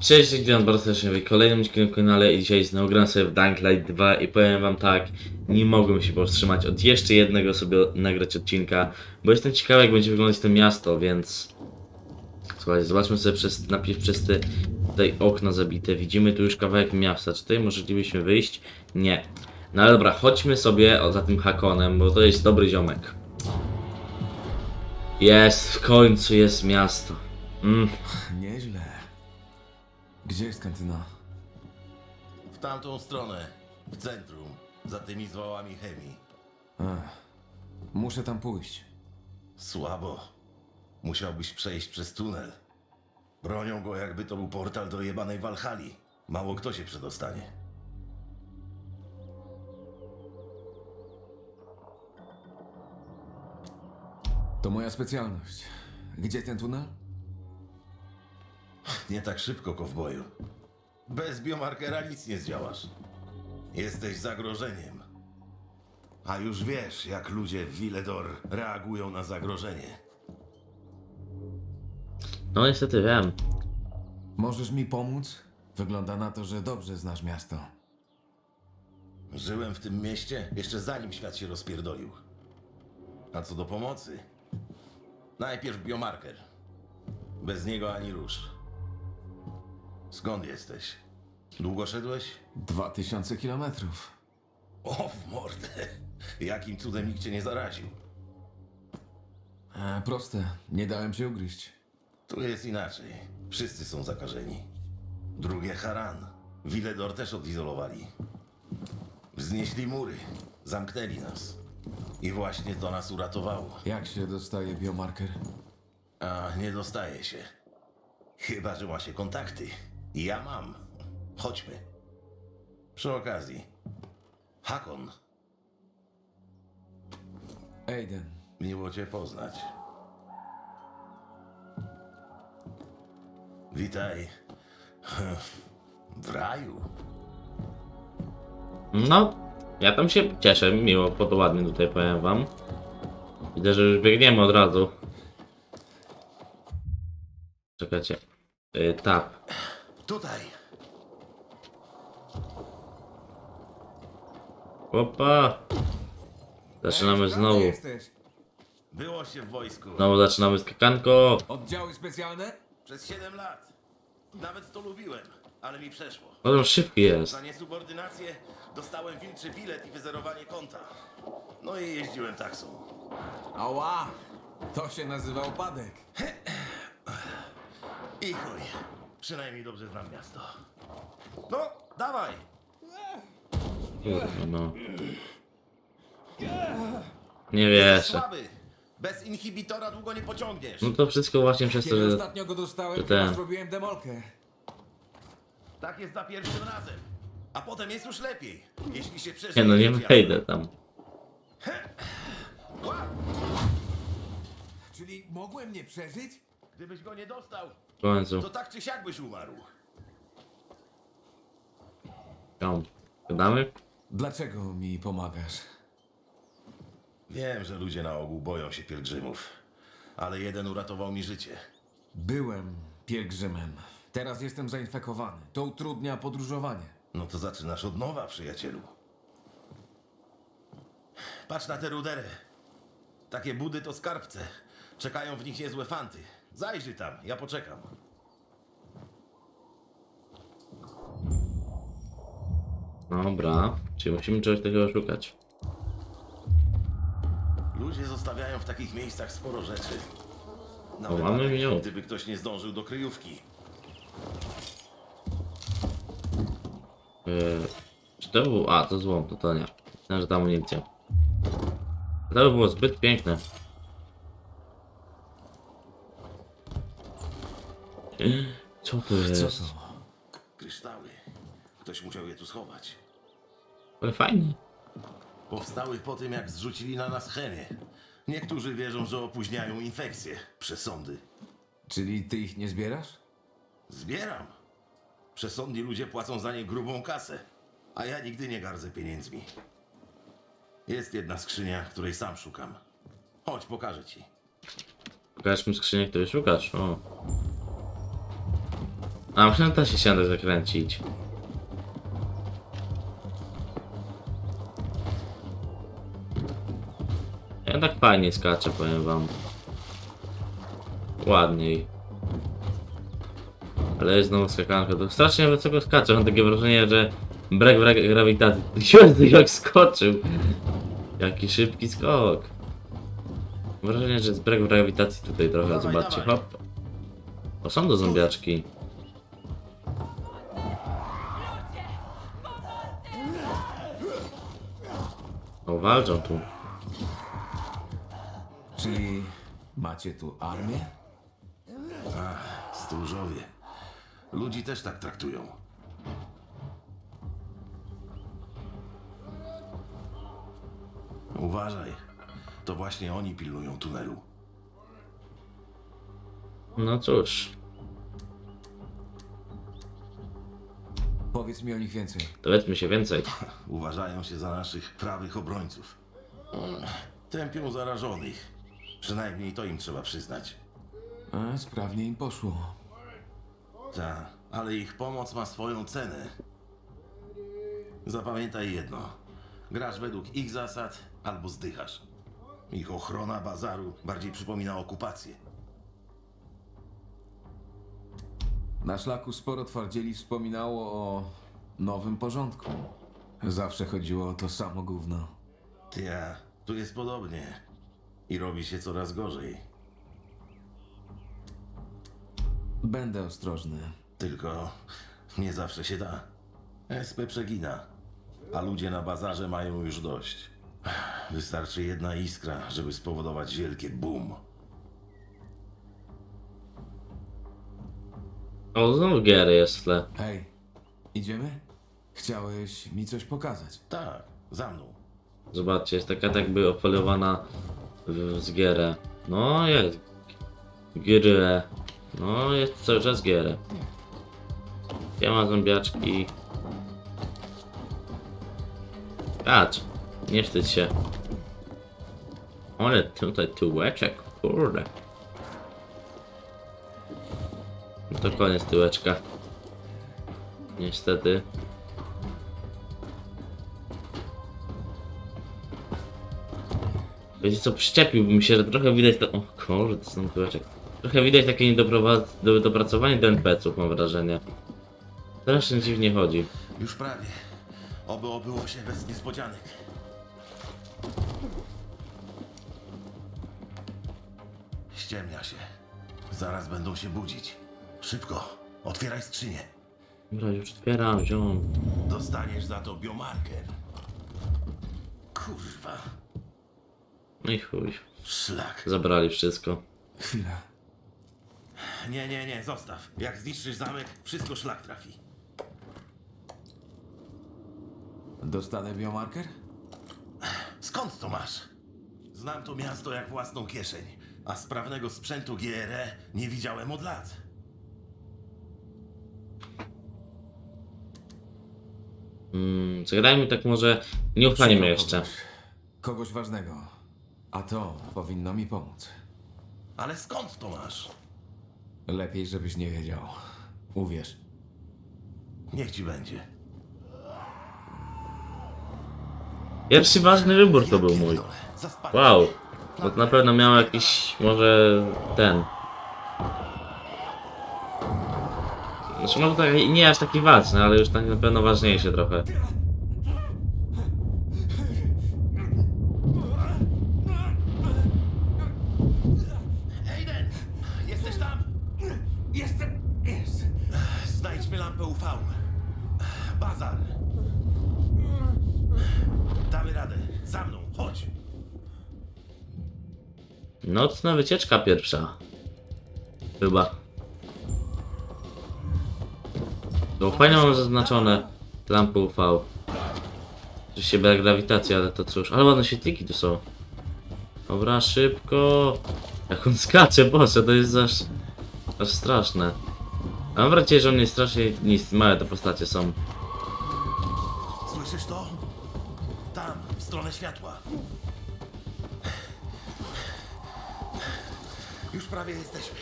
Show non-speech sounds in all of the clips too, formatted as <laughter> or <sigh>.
Cześć, witam bardzo serdecznie w kolejnym odcinku na kanale i dzisiaj znowu gram sobie w Dying Light 2 i powiem wam tak, nie mogłem się powstrzymać od jeszcze jednego sobie nagrać odcinka, bo jestem ciekawy jak będzie wyglądać to miasto, więc słuchajcie, zobaczmy sobie przez, najpierw przez te tutaj okna zabite, widzimy tu już kawałek miasta, czy tutaj możlibyśmy wyjść? Nie. No ale dobra, chodźmy sobie za tym Hakonem, bo to jest dobry ziomek. Jest, w końcu jest miasto. Mm. Nieźle. Gdzie jest kantyna? W tamtą stronę, w centrum, za tymi zwałami chemii. Ech, muszę tam pójść. Słabo. Musiałbyś przejść przez tunel. Bronią go, jakby to był portal do jebanej Walhali. Mało kto się przedostanie. To moja specjalność. Gdzie ten tunel? Nie tak szybko, kowboju. Bez biomarkera nic nie zdziałasz. Jesteś zagrożeniem. A już wiesz, jak ludzie w Villedor reagują na zagrożenie. No niestety wiem. Możesz mi pomóc? Wygląda na to, że dobrze znasz miasto. Żyłem w tym mieście jeszcze zanim świat się rozpierdolił. A co do pomocy? Najpierw biomarker. Bez niego ani rusz. Skąd jesteś? Długo szedłeś? Dwa tysiące kilometrów. O, w mordę. Jakim cudem nikt cię nie zaraził? E, proste. Nie dałem się ugryźć. Tu jest inaczej. Wszyscy są zakażeni. Drugie Haran. Villedor też odizolowali. Wznieśli mury. Zamknęli nas. I właśnie to nas uratowało. Jak się dostaje biomarker? A nie dostaje się. Chyba, że ma się kontakty. Ja mam. Chodźmy. Przy okazji. Hakon, Aiden. miło cię poznać. Witaj. W raju. No, ja tam się cieszę, miło, pod ładnie tutaj powiem wam. Widzę, że już biegniemy od razu. Czekajcie. Yy, tap. Tutaj. Opa! Zaczynamy znowu. jesteś? Było się w wojsku. Znowu zaczynamy skakanko. Oddziały specjalne? Przez 7 lat. Nawet to lubiłem, ale mi przeszło. No to szybki jest. Za niesubordynację dostałem wilczy bilet i wyzerowanie konta. No i jeździłem taksą. Ała! To się nazywa upadek. I chuj. Przynajmniej dobrze znam miasto. No, dawaj! Kurwa, no. Nie wierzę. Słaby! Bez inhibitora długo nie pociągniesz. No to wszystko właśnie przez to, Kiedy że... ostatnio go dostałem, to ten- zrobiłem demolkę. Tak jest za pierwszym razem. A potem jest już lepiej. Jeśli się przeżyje. Nie no, nie wejdę tam. Czyli mogłem nie przeżyć? Gdybyś go nie dostał, W końcu. to tak czy siak byś umarł. Tam. Gadamy? Dlaczego mi pomagasz? Wiem, że ludzie na ogół boją się pielgrzymów. Ale jeden uratował mi życie. Byłem pielgrzymem. Teraz jestem zainfekowany. To utrudnia podróżowanie. No to zaczynasz od nowa, przyjacielu. Patrz na te rudery. Takie budy to skarbce. Czekają w nich niezłe fanty. Zajrzyj tam, ja poczekam. Dobra. Czyli musimy czegoś takiego szukać. Ludzie zostawiają w takich miejscach sporo rzeczy. Na O, mamy minut. gdyby ktoś nie zdążył do kryjówki. Yy, czy to był... A, to złom, to to nie. Myślałem, że ta amunicja. To by było zbyt piękne. Co to Co jest? to? Kryształy. Ktoś musiał je tu schować. Ale fajnie. Powstały po tym, jak zrzucili na nas chemię. Niektórzy wierzą, że opóźniają infekcje. Przesądy. Czyli ty ich nie zbierasz? Zbieram. Przesądni ludzie płacą za nie grubą kasę, a ja nigdy nie gardzę pieniędzmi. Jest jedna skrzynia, której sam szukam. Chodź, pokażę ci. Pokaż mi skrzynię, której szukasz. O. A że da się siadę zakręcić. Ja tak fajnie skaczę, powiem wam. Ładniej. Ale jest znowu skakanka. To strasznie wysoko skacze. Mam takie wrażenie, że brak brak grawitacji. <laughs> Jezu, jak skoczył! Jaki szybki skok. Mam wrażenie, że jest brak grawitacji tutaj trochę. Zobaczcie, hop. O, są do zombiaczki. O, walczą tu. Czyli macie tu armię? Stróżowie. Ludzi też tak traktują. Uważaj. To właśnie oni pilnują tunelu. No cóż, Powiedz mi o nich więcej. dowiedzmy się więcej. <laughs> Uważają się za naszych prawych obrońców. Tępią zarażonych. Przynajmniej to im trzeba przyznać. A, sprawnie im poszło. Ta, ale ich pomoc ma swoją cenę. Zapamiętaj jedno. Grasz według ich zasad albo zdychasz. Ich ochrona bazaru bardziej przypomina okupację. Na szlaku sporo twardzieli wspominało o nowym porządku. Zawsze chodziło o to samo gówno. Ja, tu jest podobnie. I robi się coraz gorzej. Będę ostrożny. Tylko nie zawsze się da. SP przegina, a ludzie na bazarze mają już dość. Wystarczy jedna iskra, żeby spowodować wielkie boom. O, znowu Gary jest w tle. Hej, idziemy? Chciałeś mi coś pokazać. Tak, za mną. Zobaczcie, jest taka tak jakby ofoliowana w, z gierę. No jest. Gierę. No jest cały czas gierę. Ja mam zombiaczki. Kacz, nie wstydź się. Ale tutaj tyłeczek, kurde. To koniec tyłeczka. Niestety. Wiecie co, przyczepiłbym się, że trochę widać to... O kurde, to są tyłeczek. Trochę widać takie niedoprowa- do- dopracowanie do NPC-ów, mam wrażenie. Strasznie dziwnie chodzi. Już prawie. Oby obyło się bez niespodzianek. Ściemnia się. Zaraz będą się budzić. Szybko, otwieraj skrzynię. Dobra, już otwieram, ziom. Dostaniesz za to biomarker. Kurwa, No i chuj. szlak. Zabrali wszystko. Chwila. Nie, nie, nie, zostaw. Jak zniszczysz zamek, wszystko szlak trafi. Dostanę biomarker? Skąd to masz? Znam to miasto jak własną kieszeń, a sprawnego sprzętu GRE nie widziałem od lat. Mm, zagrajmy tak może... Nie uchwalimy Szukam jeszcze. Kogoś, kogoś ważnego. A to powinno mi pomóc. Ale skąd to masz? Lepiej, żebyś nie wiedział. Uwierz. Niech ci będzie. Pierwszy ważny wybór to był mój. Wow. to na pewno miał jakiś... może... ten... Znaczy no tak, nie aż taki ważny, ale już tak na pewno ważniejszy trochę. Aiden! Jesteś tam? Jestem! Jest! Znajdźmy lampę UV. Bazar. Damy radę. Za mną, chodź. Nocna wycieczka pierwsza. Chyba. No fajnie mam zaznaczone lampy UV. Oczywiście brak grawitacji, ale to cóż. Ale ładne świetliki tu są. Dobra, szybko. Jak on skacze, boże, to jest aż... aż straszne. A mam wrażenie, że on jest strasznie nic, małe te postacie są. Słyszysz to? Tam, w stronę światła. Już prawie jesteśmy.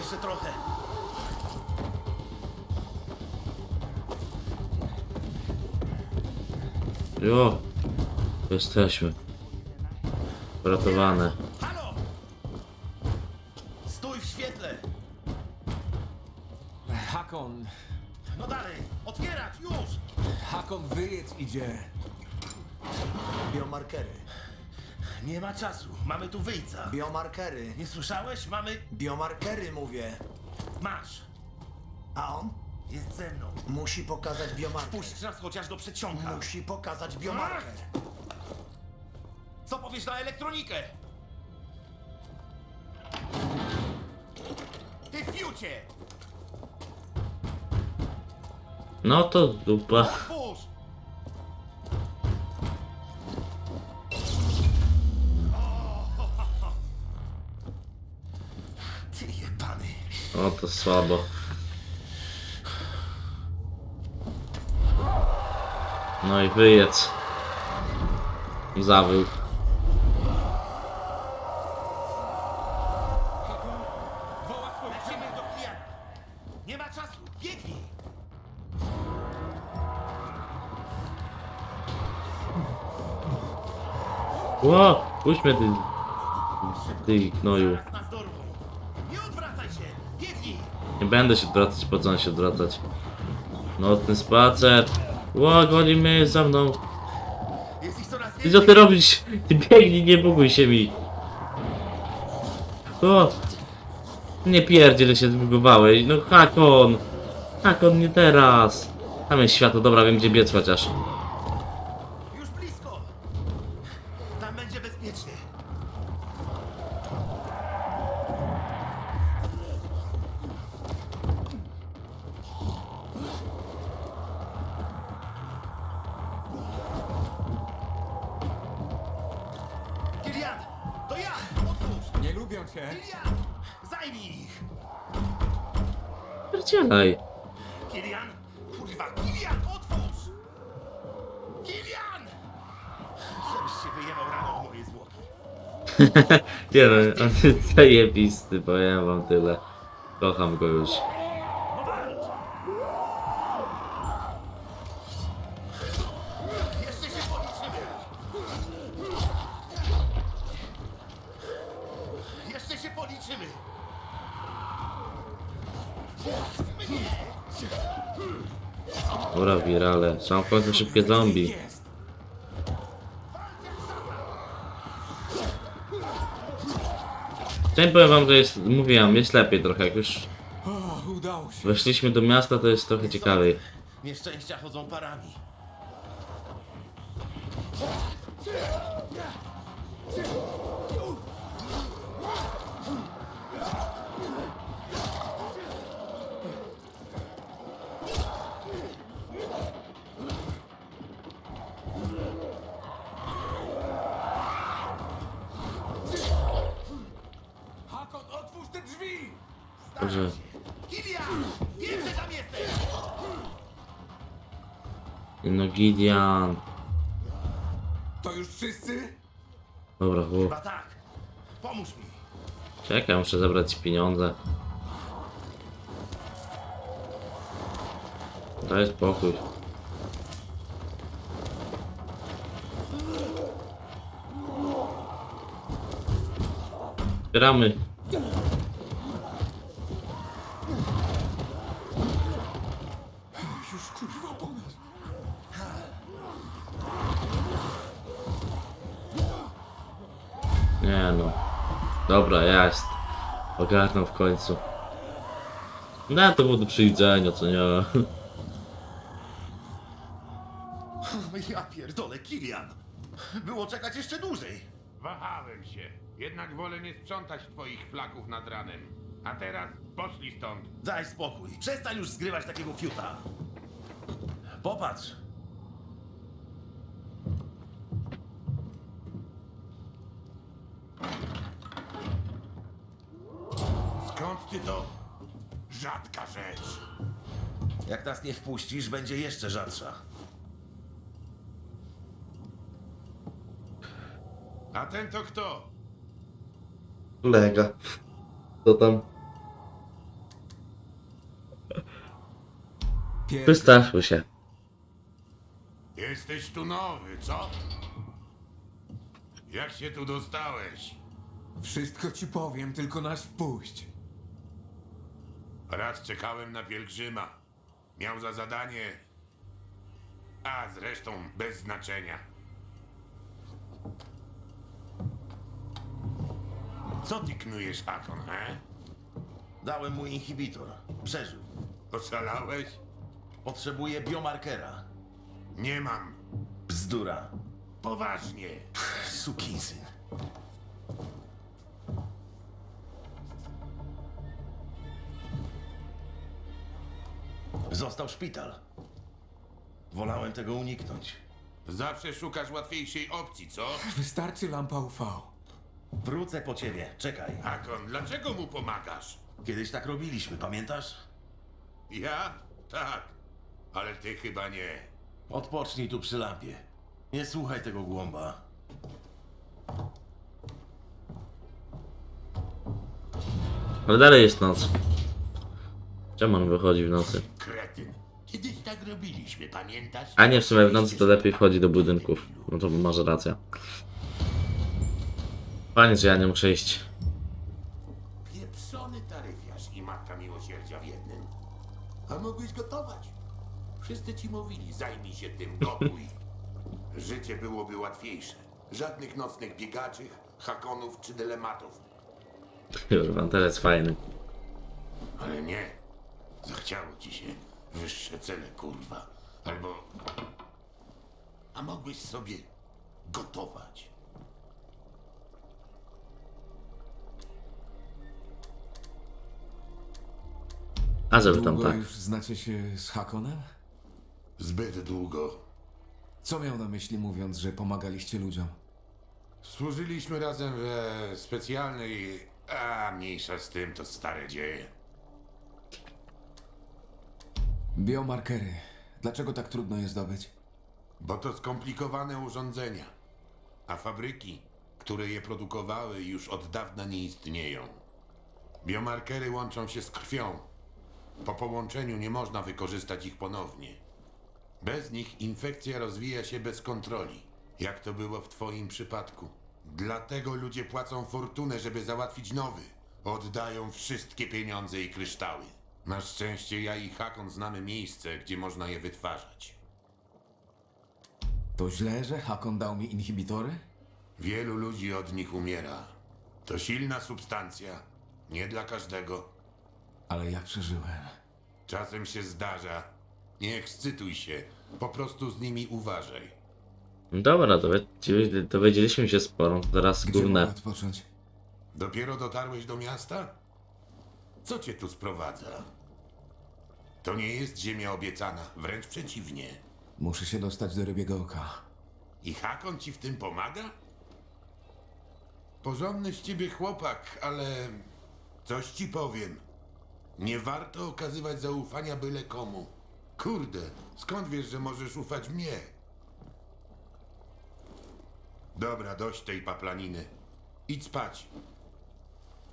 Jeszcze trochę. Jo, jesteśmy. Uratowane. Halo! Stój w świetle! Hakon, No dalej! Otwierać! Już! Hakon, wyjedź idzie. Biomarkery. Nie ma czasu. Mamy tu wyjca. Biomarkery. Nie słyszałeś? Mamy... Biomarkery mówię. Masz! A on Jest ze mną. musi pokazać biomarker. Puść nas chociaż do przedsionka. Musi pokazać biomarker. Co powiesz na elektronikę? Ty fiucie! No to dupa. Otwórz! O, to słabo. No i wyjedz. Zawył. Ło, puść mnie ty. Ty gnoju. Nie będę się odwracać, po co mam się odwracać. No ten spacer. Ło, goni mnie za mną. Ty co ty robisz? Ty biegnij, nie bój się mi. O! Nie pierdziel się zbugowałeś. No Hakon! Hakon, nie teraz. Tam jest światło, dobra, wiem gdzie biec chociaż. Kilian! Zajmij ich! Pierdzielaj. Kilian! Kurwa! Kilian! Otwórz! Kilian! Żebyś się wyjebał rano w moje zwłoki. <laughs> Nie no, on jest zajebisty, powiem wam tyle. Kocham go już. Dobra, wirale. Są końcu szybkie zombie. Chciałem powiem wam, że jest, mówiłem, jest lepiej trochę, jak już udało weszliśmy do miasta, to jest trochę ciekawiej. Nieszczęścia chodzą parami. Dobrze. Kilian! Wiem, że tam jesteś! No Gideon. To już wszyscy? Dobra, chłop. Chyba tak. Pomóż mi. Czekaj, muszę zabrać pieniądze. Daj spokój. Zbieramy. Dobra, jest. Ogarnął w końcu. No to było do przyjdzenia, co nie? <laughs> Ja pierdolę, Kilian! Było czekać jeszcze dłużej. Wahałem się. Jednak wolę nie sprzątać twoich flaków nad ranem. A teraz poszli stąd. Daj spokój. Przestań już zgrywać takiego fiuta. Popatrz. Ty to? Rzadka rzecz. Jak nas nie wpuścisz, będzie jeszcze rzadsza. A ten to kto? Kolega. Co tam? Wystawmy się. Jesteś tu nowy, co? Jak się tu dostałeś? Wszystko ci powiem, tylko nas wpuść. Raz czekałem na pielgrzyma. Miał za zadanie. A zresztą bez znaczenia. Co ty knujesz, Akon, he? Dałem mu inhibitor. Przeżył. Oszalałeś? Potrzebuje biomarkera. Nie mam. Bzdura. Poważnie. Sukinsyn. Został szpital. Wolałem tego uniknąć. Zawsze szukasz łatwiejszej opcji, co? Wystarczy lampa UV. Wrócę po ciebie, czekaj. Akon, dlaczego mu pomagasz? Kiedyś tak robiliśmy, pamiętasz? Ja? Tak. Ale ty chyba nie. Odpocznij tu przy lampie. Nie słuchaj tego głąba. Ale dalej jest noc. Czemu on wychodzi w nocy? Kretyn. Kiedyś tak robiliśmy, pamiętasz? A nie, w sumie w nocy to lepiej wchodzi do budynków. No to może racja. Fajnie, że ja nie muszę iść. Pieprzony taryfiarz i matka miłosierdzia w jednym. A mogłeś gotować. Wszyscy ci mówili, zajmij się tym, gotuj. <laughs> Życie byłoby łatwiejsze. Żadnych nocnych biegaczy, hakonów czy dylematów. Kurwa, teraz jest fajny. Ale nie. Zachciało ci się wyższe cele, kurwa. Albo... A mogłeś sobie gotować. A żeby tam Długo tak. już znacie się z Hakonem? Zbyt długo. Co miał na myśli mówiąc, że pomagaliście ludziom? Służyliśmy razem we specjalnej... A, mniejsza z tym, to stare dzieje. Biomarkery. Dlaczego tak trudno je zdobyć? Bo to skomplikowane urządzenia. A fabryki, które je produkowały, już od dawna nie istnieją. Biomarkery łączą się z krwią. Po połączeniu nie można wykorzystać ich ponownie. Bez nich infekcja rozwija się bez kontroli, jak to było w Twoim przypadku. Dlatego ludzie płacą fortunę, żeby załatwić nowy. Oddają wszystkie pieniądze i kryształy. Na szczęście ja i Hakon znamy miejsce, gdzie można je wytwarzać. To źle, że Hakon dał mi inhibitory? Wielu ludzi od nich umiera. To silna substancja. Nie dla każdego. Ale ja przeżyłem. Czasem się zdarza. Nie ekscytuj się. Po prostu z nimi uważaj. Dobra, dowiedz- dowiedzieliśmy się sporo. Teraz Gdzie mogę główne. odpocząć? Dopiero dotarłeś do miasta? Co cię tu sprowadza? To nie jest ziemia obiecana, wręcz przeciwnie. Muszę się dostać do rybiego oka. I Hakon ci w tym pomaga? Porządny z ciebie chłopak, ale coś ci powiem. Nie warto okazywać zaufania byle komu. Kurde, skąd wiesz, że możesz ufać mnie? Dobra, dość tej paplaniny. Idź spać.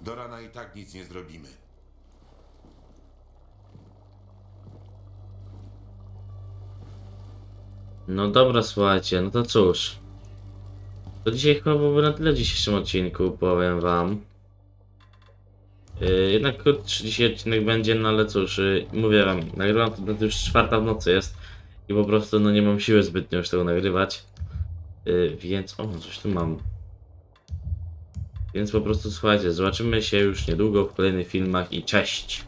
Do rana i tak nic nie zrobimy. No dobra, słuchajcie, no to cóż. To dzisiaj chyba byłoby na tyle w dzisiejszym odcinku, powiem wam. Yy, jednak krótszy dzisiaj odcinek będzie, no ale cóż, yy, mówię wam, nagrywam to, no to już czwarta w nocy jest i po prostu no nie mam siły zbytnio już tego nagrywać. Yy, więc, o, coś tu mam. Więc po prostu słuchajcie, zobaczymy się już niedługo w kolejnych filmach i cześć!